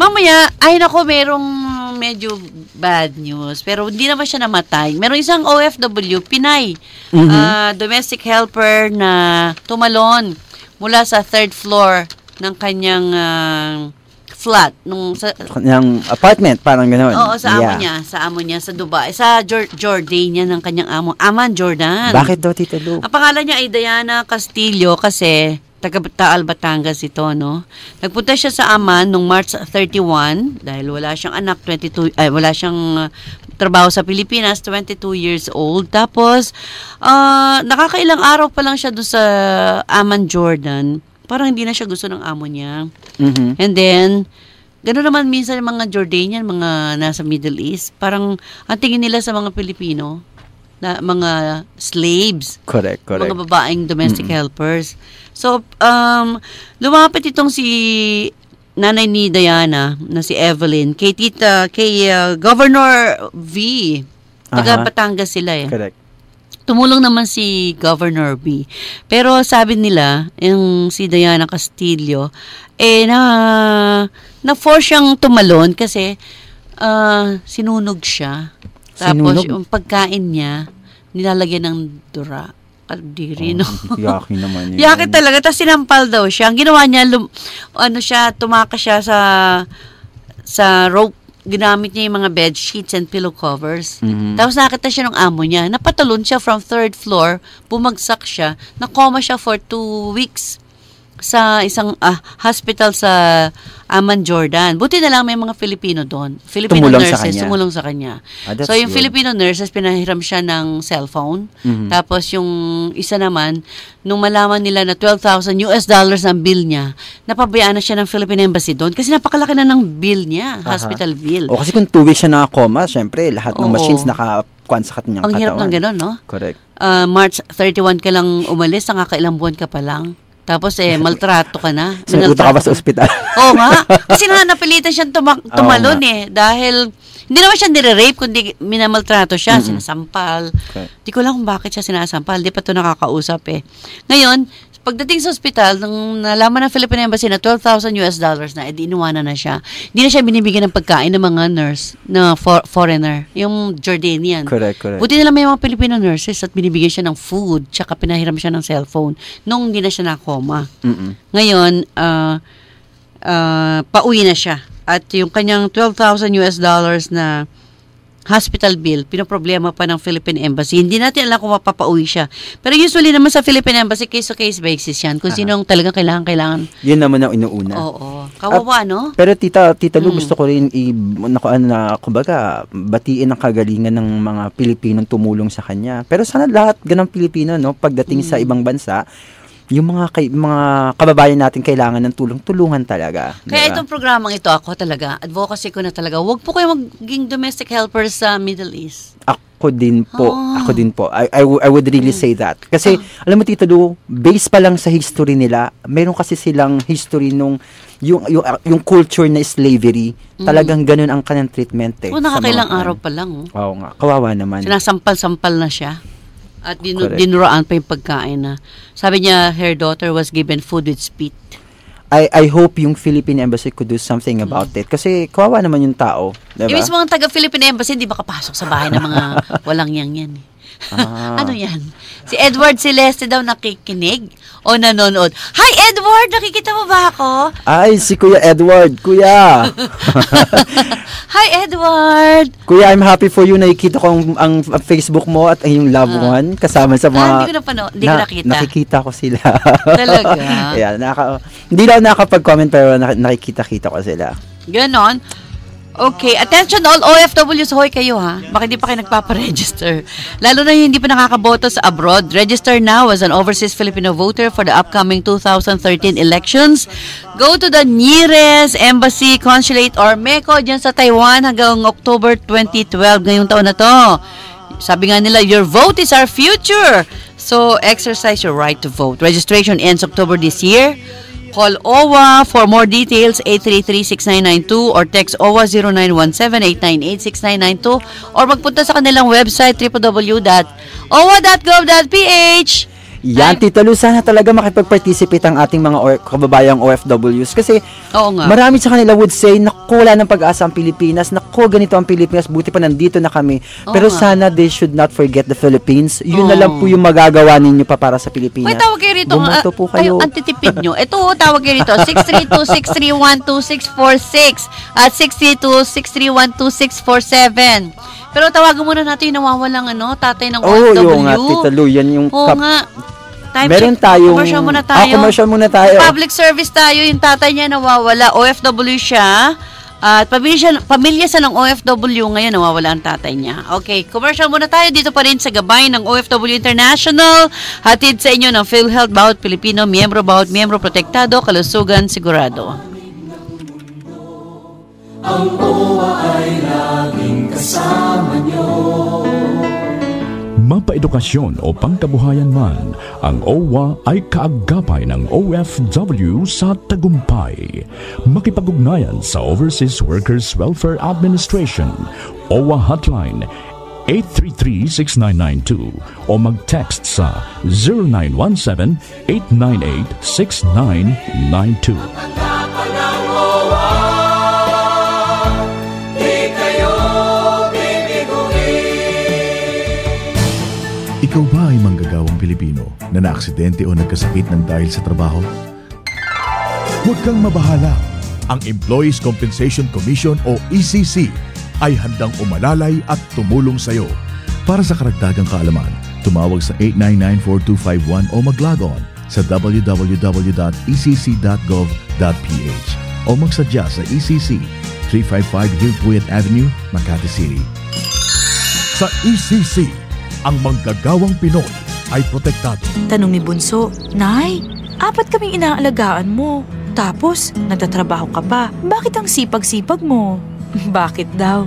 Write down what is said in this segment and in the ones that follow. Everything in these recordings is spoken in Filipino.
Mamaya, ay nako, merong medyo bad news. Pero hindi naman siya namatay. Merong isang OFW, Pinay, Mhm. ah, domestic helper na tumalon mula sa third floor ng kanyang ah, flat. Nung sa, Yung apartment, parang gano'n. Oo, sa amo Yeah. niya. Sa amo niya, sa Dubai. Sa Jor- Jordania ng kanyang amo. Aman Jordan. Bakit daw, Tita Lu? Ang pangalan niya ay Diana Castillo kasi taga Taal, Batangas ito, no? Nagpunta siya sa Aman nung March 31 dahil wala siyang anak, 22, ay, wala siyang uh, trabaho sa Pilipinas, 22 years old. Tapos, ah, nakakailang araw pa lang siya doon sa Aman, Jordan. Parang hindi na siya gusto ng amo niya. Mhm. And then, gano'n naman minsan yung mga Jordanian, mga nasa Middle East, parang ang tingin nila sa mga Pilipino, na mga slaves, Correct, correct. mga babaeng domestic helpers. So, um, lumapit itong si nanay ni Diana, na si Evelyn, kay tita, kay uh, Governor V. Taga Aha. Batangas sila eh Correct. tumulong naman si Governor B. Pero sabi nila, yung si Diana Castillo, eh na na-force siyang tumalon kasi ah, sinunog siya. Tapos Sinunog? yung pagkain niya, nilalagyan ng dura. Kadiri, no? Yaki naman yun. Yaki talaga. Tapos sinampal daw siya. Ang ginawa niya, lum, ano siya, tumakas siya sa sa rope. Ginamit niya yung mga bed sheets and pillow covers. Mhm. Tapos nakita siya ng amo niya. Napatalon siya from third floor. Bumagsak siya. Nakoma siya for two weeks sa isang ah, hospital sa Aman, Jordan. Buti na lang may mga Filipino doon. Filipino Tumulong sa nurses kanya. tumulong sa kanya. Ah, so yung good. Filipino nurses pinahiram siya ng cellphone. Mhm. Tapos yung isa naman, nung malaman nila na 12,000 US dollars ang bill niya, napabayaan na siya ng Philippine Embassy doon kasi napakalaki na ng bill niya, Aha. hospital bill. O kasi kung two weeks siya nakakoma, syempre, lahat ng Oo. machines nakakuan sa kanyang ang katawan. hirap ng gano'n, no? Correct. Ah, March 31 ka lang umalis, nakakailang buwan ka pa lang. Tapos eh, maltrato ka na. So, uta ka ba sa ospital? Oo nga. Kasi na napilitan siyang tuma- tumalon nga. eh. Dahil, hindi naman siya nire-rape, kundi minamaltrato siya, sinasampal. Okay. Di ko lang kung bakit siya sinasampal. Di pa to nakakausap eh. Ngayon, pagdating sa ospital, nung nalaman ng Philippine Embassy na 12,000 US dollars na, edi inuwanan na siya. Hindi na siya binibigyan ng pagkain ng mga nurse na for- foreigner, yung Jordanian. Correct, correct. Buti na lang may mga Filipino nurses at binibigyan siya ng food, tsaka pinahiram siya ng cellphone nung hindi na siya nakoma. Mm-mm. Ngayon, ah ah, pauwi na siya. At yung kanyang 12,000 US dollars na hospital bill, pinoproblema pa ng Philippine Embassy. Hindi natin alam kung mapapauwi siya. Pero usually naman sa Philippine Embassy, case-to-case basis yan. Kung Aha. sinong talagang kailangan-kailangan. Yun naman ang inuuna. Oo. Kawawa, no? Pero tita, tita Lu, Mm. gusto ko rin i naku, ano na kumbaga batiin ang kagalingan ng mga Pilipinong tumulong sa kanya. Pero sana lahat ganang Pilipino no pagdating Mm. sa ibang bansa, yung mga kay, mga kababayan natin kailangan ng tulong, tulungan talaga. Kaya Diba? itong programang ito, ako talaga, advocacy ko na talaga, huwag po kayo maging domestic helpers sa Middle East. Ako din po. Ah. Ako din po. I, I, I would really say that. Kasi, alam mo, Tito Lu, based pa lang sa history nila, meron kasi silang history nung yung, yung, yung culture na slavery, talagang ganun ang kanyang treatment eh. O, sa nakakailang araw pa lang, oh. Oo nga. Kawawa naman. Sinasampal-sampal na siya. At Correct. dinuraan pa yung pagkain na. Sabi niya, her daughter was given food with spit. I, I hope yung Philippine Embassy could do something about it. Kasi kawawa naman yung tao. Yung Diba? mismo ang taga-Philippine Embassy, hindi makapasok sa bahay ng mga walang yang yan. eh. Ah. ano yan? Si Edward Celeste daw nakikinig o nanonood. Hi, Edward! Nakikita mo ba ako? Ay, si Kuya Edward. Kuya! Hi, Edward! Kuya, I'm happy for you. Nakikita ko ang, ang Facebook mo at ang yung loved Ah. one kasama sa mga... Ah, hindi ko napanood. Hindi ko nakita. Nakikita ko sila. Talaga? yeah, naka, hindi lang nakapag-comment pero nak- nakikita-kita ko sila. Ganon. Okay, attention all OFWs, hoy kayo ha. Baka hindi pa kayo nagpaparegister. Lalo na yung hindi pa nakakaboto sa abroad. Register now as an overseas Filipino voter for the upcoming 2013 elections. Go to the nearest embassy, consulate, or MECO dyan sa Taiwan hanggang October 2012 ngayong taon na to. Sabi nga nila, your vote is our future. So, exercise your right to vote. Registration ends October this year. Call OWA for more details 833-6992 or text OWA 0917-898-6992 or magpunta sa kanilang website www.owa.gov.ph Yan, Ay- Tito Lu, sana talaga makipag-participate ang ating mga or- kababayang OFWs. Kasi Oo nga. marami sa kanila would say, naku, wala ng pag-asa ang Pilipinas. Naku, ganito ang Pilipinas. Buti pa nandito na kami. Oo Pero nga. sana they should not forget the Philippines. Yun na Oo. lang po yung magagawa ninyo pa para sa Pilipinas. May tawag kayo rito. Bumoto ah, po kayo. ang titipid nyo. Ito, oh, tawag kayo rito. 632-631-2646 at 632-631-2647. Pero tawagan muna natin yung nawawalang ano, tatay ng Oo, OFW. yung nga, yan yung Oo kap- nga. Time Meron check. tayong... Commercial muna Ah, tayo. commercial muna tayo. Public service tayo. Yung tatay niya nawawala. OFW siya. At pamilya, siya, pamilya siya ng OFW. Ngayon nawawala ang tatay niya. Okay, commercial muna tayo. Dito pa rin sa gabay ng OFW International. Hatid sa inyo ng PhilHealth Bawat Pilipino. Miyembro bawat miyembro protektado. Kalusugan sigurado. Mapaedukasyon o pangkabuhayan man, ang OWA ay kaagapay ng OFW sa tagumpay. Makipag-ugnayan sa Overseas Workers Welfare Administration, OWA Hotline 833-6992 o mag-text sa 0917-898-6992. Ikaw ba ay manggagawang Pilipino na naaksidente o nagkasakit ng dahil sa trabaho? Huwag kang mabahala. Ang Employees Compensation Commission o ECC ay handang umalalay at tumulong sa iyo. Para sa karagdagang kaalaman, tumawag sa 899-4251 o mag-log on sa www.ecc.gov.ph o magsadya sa ECC 355 Hillpuyat Avenue, Makati City. Sa ECC, ang manggagawang Pinoy ay protektado. Tanong ni Bunso, Nay, apat kaming inaalagaan mo. Tapos, nagtatrabaho ka pa. Bakit ang sipag-sipag mo? Bakit daw?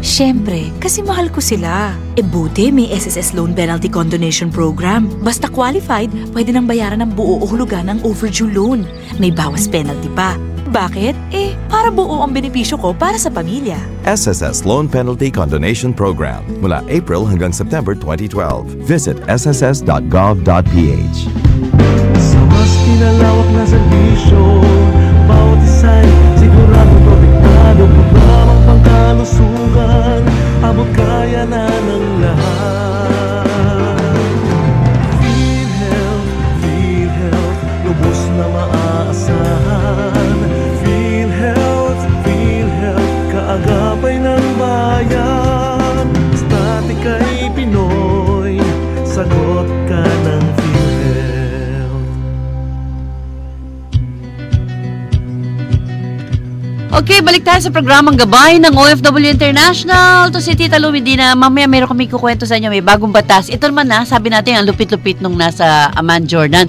Siyempre, kasi mahal ko sila. E buti may SSS Loan Penalty Condonation Program. Basta qualified, pwede nang bayaran ng buo o hulugan ng overdue loan. May bawas penalty pa. Bakit? Eh, para buo ang benepisyo ko para sa pamilya. SSS Loan Penalty Condonation Program mula April hanggang September 2012. Visit sss.gov.ph. Sa mas pinalawak na serbisyo Bawat isa'y sigurado protektado Programang pangkalusugan Abot kaya na ng lahat Okay, balik tayo sa programang gabay ng OFW International. To si Tita Lu Medina. Mamaya meron kami kukwento sa inyo. May bagong batas. Ito naman na, sabi natin, ang lupit-lupit nung nasa Amman, Jordan.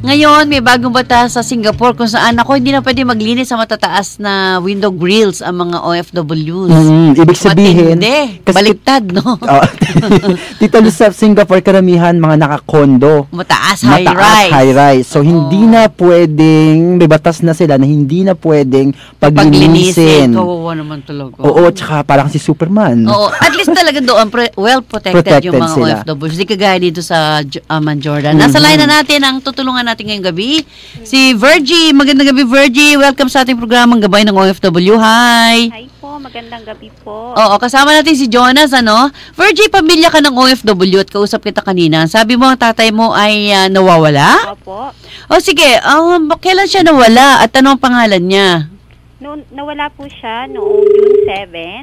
Ngayon, may bagong batas sa Singapore kung saan ako hindi na pwede maglinis sa matataas na window grills ang mga OFWs. Mm, ibig sabihin, Matindi. kasi- Baliktad, no? Oh, Tito Lu, sa Singapore, karamihan mga nakakondo. Mataas, Mataas, high-rise. high-rise. So, hindi na pwedeng, may batas na sila na hindi na pwedeng Paglinisin. paglinisin. Kawawa naman talaga. Oo, tsaka parang si Superman. Oo, at least talaga doon well protected, Protected yung mga sila. OFWs. Hindi kagaya dito sa J- Amman, Jordan. Nasa line na natin ang tutulungan natin ngayong gabi. Si Virgie. Magandang gabi, Virgie. Welcome sa ating programang Gabay ng OFW. Hi. Hi po, magandang gabi po. Oo, kasama natin si Jonas, ano? Virgie, pamilya ka ng OFW at kausap kita kanina. Sabi mo, ang tatay mo ay ah, nawawala? Opo. O sige, um, kailan siya nawala at ano ang pangalan niya? Noon, nawala po siya noong June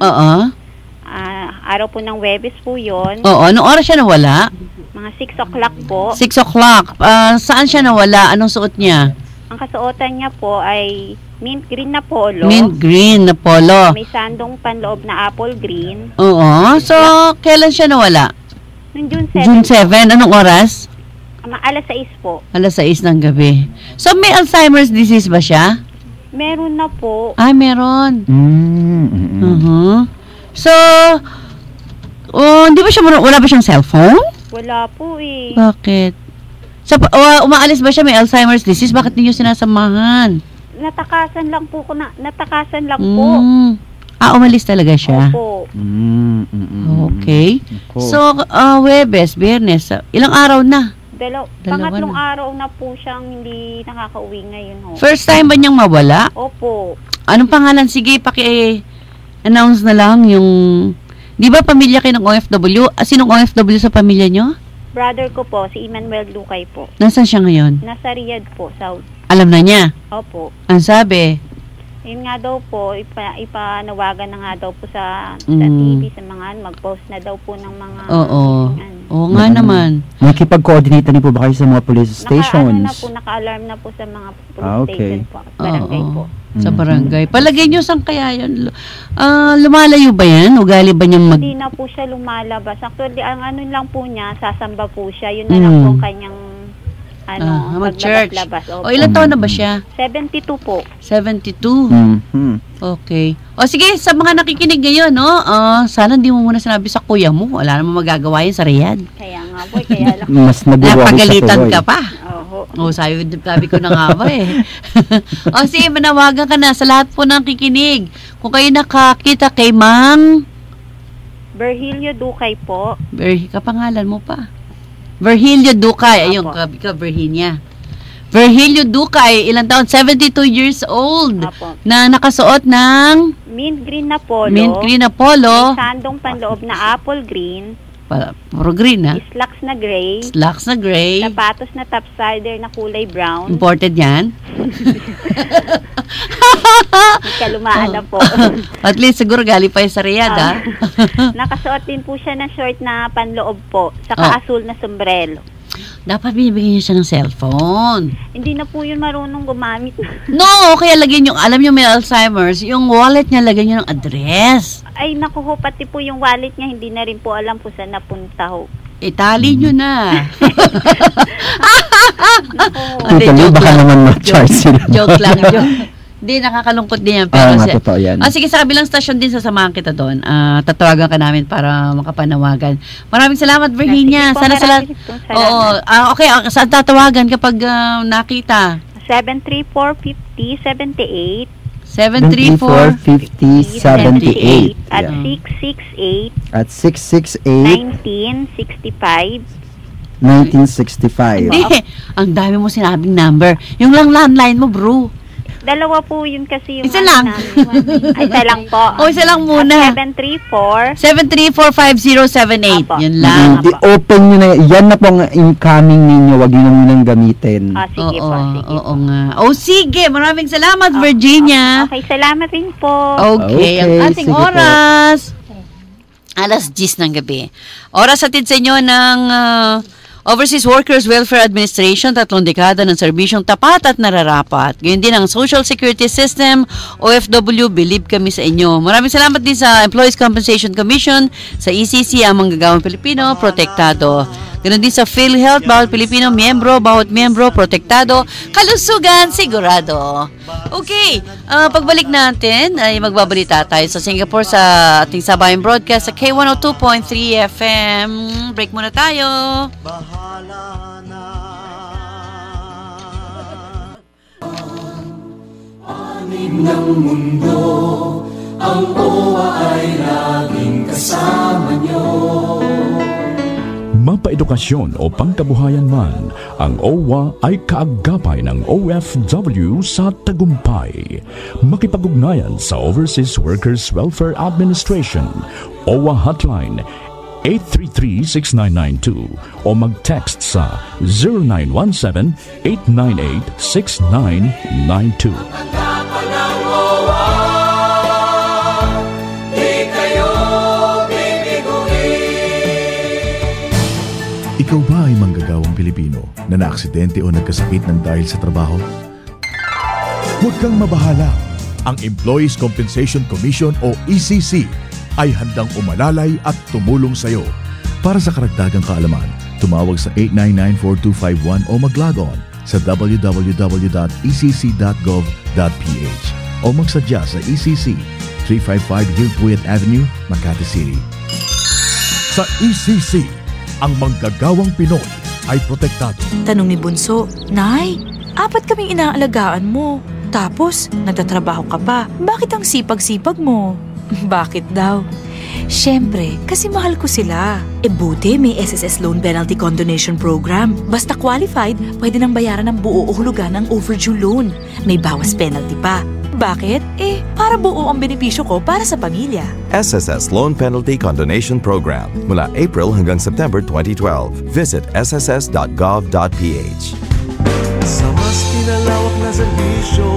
7. Oo. Ah, araw po ng Webes po yon. Oo, anong oras siya nawala? Mga 6 o'clock po. 6 o'clock. Ah, saan siya nawala? Anong suot niya? Ang kasuotan niya po ay mint green na polo. Mint green na polo. May sandong panloob na apple green. Oo. So, kailan siya nawala? Noong June 7, June 7. Anong oras? mga alas 6 po. Alas 6 ng gabi. So, may Alzheimer's disease ba siya? Meron na po. Ay, meron. Mm, mm, mm. Uh-huh. So, oh, hindi ba siya, wala ba siyang cellphone? Wala po eh. Bakit? So, pa- uh, umaalis ba siya may Alzheimer's disease? Bakit ninyo sinasamahan? Natakasan lang po ko na, natakasan lang po. Mm. Ah, umalis talaga siya? Opo. Mm, mm, mm, mm. Okay. So, uh, Webes, Biyernes, uh, ilang araw na? Dalaw- Dalawa pangatlong na. araw na po siyang hindi nakakauwi ngayon ho. First time ba niyang mawala? Opo. Anong pangalan? Sige, paki-announce na lang yung... Di ba pamilya kayo ng OFW? Ah, sinong OFW sa pamilya niyo? Brother ko po, si Emmanuel Lucay po. Nasaan siya ngayon? Nasa Riyadh po, South. Alam na niya. Opo. Ang sabi, Yun nga daw po, ipa, ipanawagan na nga daw po sa, sa Mm. TV, sa mga mag-post na daw po ng mga... oo. ano. Oo nga Ano? naman. Nakikipag-coordinate na po ba kayo sa mga police Naka, ano na stations? po, naka-alarm na po sa mga police Ah, okay. station po, barangay Oo. po. Sa Mhm. barangay. Palagay niyo saan kaya yun? Ah, lumalayo ba yan? Ugali ba niyang mag... Hindi na po siya lumalabas. Actually, ang ano lang po niya, sasamba po siya. Yun na lang Mm. po ang kanyang ano, Ah, mag-church. O ilan taon na ba siya? 72 po. 72. Mhm. Okay. O sige, sa mga nakikinig ngayon, no? ah, sana hindi mo muna sinabi sa kuya mo. Wala namang magagawa yun sa Riyadh. Kaya nga po, kaya lang. Mas Napagalitan ka pa. Oho. O, sabi, sabi ko na nga ba eh. o sige, manawagan ka na sa lahat po ng kikinig. Kung kayo nakakita kay Mang... Virgilio Ducay po. Ver, kapangalan mo pa. Virgilio Ducay. Ayun, Apo. ka, ka Virginia. Virgilio Ducay, ilang taon? 72 years old. Apo. Na nakasuot ng Mint green na polo. mint green na polo. May sandong panloob na apple green. Pa, puro green ha. Slacks na gray. Slacks na gray. Sapatos na topsider na kulay brown. Imported yan. May kalumaan na po. At least siguro galing pa yung sa Riyadh ha. Nakasuot din po siya ng short na panloob po. Oh. Saka asul na sombrero. Dapat binibigyan niyo siya ng cellphone. Hindi na po yun marunong gumamit. No, kaya lagyan yung, alam niyo may Alzheimer's, yung wallet niya lagyan niyo ng address. Ay, naku ho, pati po yung wallet niya, hindi na rin po alam kung saan napunta ho. Itali niyo na. Naku, joke baka lang. naman ma-charge sila. joke lang, joke. Hindi, nakakalungkot din yan. Ah, Pero nga, si- totoo yan. Ah, sige, sa kabilang stasyon din sasamahan kita doon. Ah, tatawagan ka namin para makapanawagan. Maraming salamat, Virginia. Sige po, Sana sa lahat. maraming po salamat. Oo. Ah, okay, ah, saan tatawagan kapag ah, nakita? 734-50-78 734 50 78 at Yeah. 668 At 668 1965. 1965. Hindi. Ang dami mo sinabing number. Yung lang landline mo, bro. Dalawa po yun kasi yung Isa lang. namin. Ay, isa lang po. O, isa lang muna. At 734 7345078. Apo. Yun lang. Di open nyo na, yan na po ang incoming ninyo, wag nyo na munang gamitin. Ah, sige oo, po, sige oo po. nga. O, sige. Maraming salamat, Virginia. Okay, salamat rin po. Okay, ang Okay, ating sige po. oras. Alas 10 ng gabi. Oras atid sa inyo ng ah, Overseas Workers Welfare Administration, tatlong dekada ng serbisyong tapat at nararapat. Gayun din ang Social Security System, OFW, believe kami sa inyo. Maraming salamat din sa Employees Compensation Commission, sa ECC, ang manggagawang Pilipino, protektado. Ganon din sa PhilHealth, bawat Pilipino, miyembro, bawat miyembro, protektado, kalusugan, sigurado. Okay, ah, pagbalik natin ay magbabalita tayo sa Singapore sa ating sabayang broadcast sa K102.3 FM. Break muna tayo. Mapaedukasyon o pangkabuhayan man, ang OWA ay kaagapay ng OFW sa tagumpay. Makipag-ugnayan sa Overseas Workers Welfare Administration, OWA Hotline 833-6992 o mag-text sa 0917-898-6992. Ikaw ba ay manggagawang Pilipino na naaksidente o nagkasakit ng dahil sa trabaho? Huwag kang mabahala. Ang Employees Compensation Commission o ECC ay handang umalalay at tumulong sa iyo. Para sa karagdagang kaalaman, tumawag sa 899-4251 o mag-log on sa www.ecc.gov.ph o magsadya sa ECC 355 Hillpuyat Avenue, Makati City. Sa ECC, ang manggagawang Pinoy ay protektado. Tanong ni Bunso, Nay, apat kaming inaalagaan mo. Tapos, nagtatrabaho ka pa. Bakit ang sipag-sipag mo? Bakit daw? Siyempre, kasi mahal ko sila. E buti may SSS Loan Penalty Condonation Program. Basta qualified, pwede nang bayaran ng buo o hulugan ng overdue loan. May bawas penalty pa. Bakit? Eh, para buo ang benepisyo ko para sa pamilya. SSS Loan Penalty Condonation Program mula April hanggang September 2012. Visit sss.gov.ph. Sa mas pinalawak na serbisyo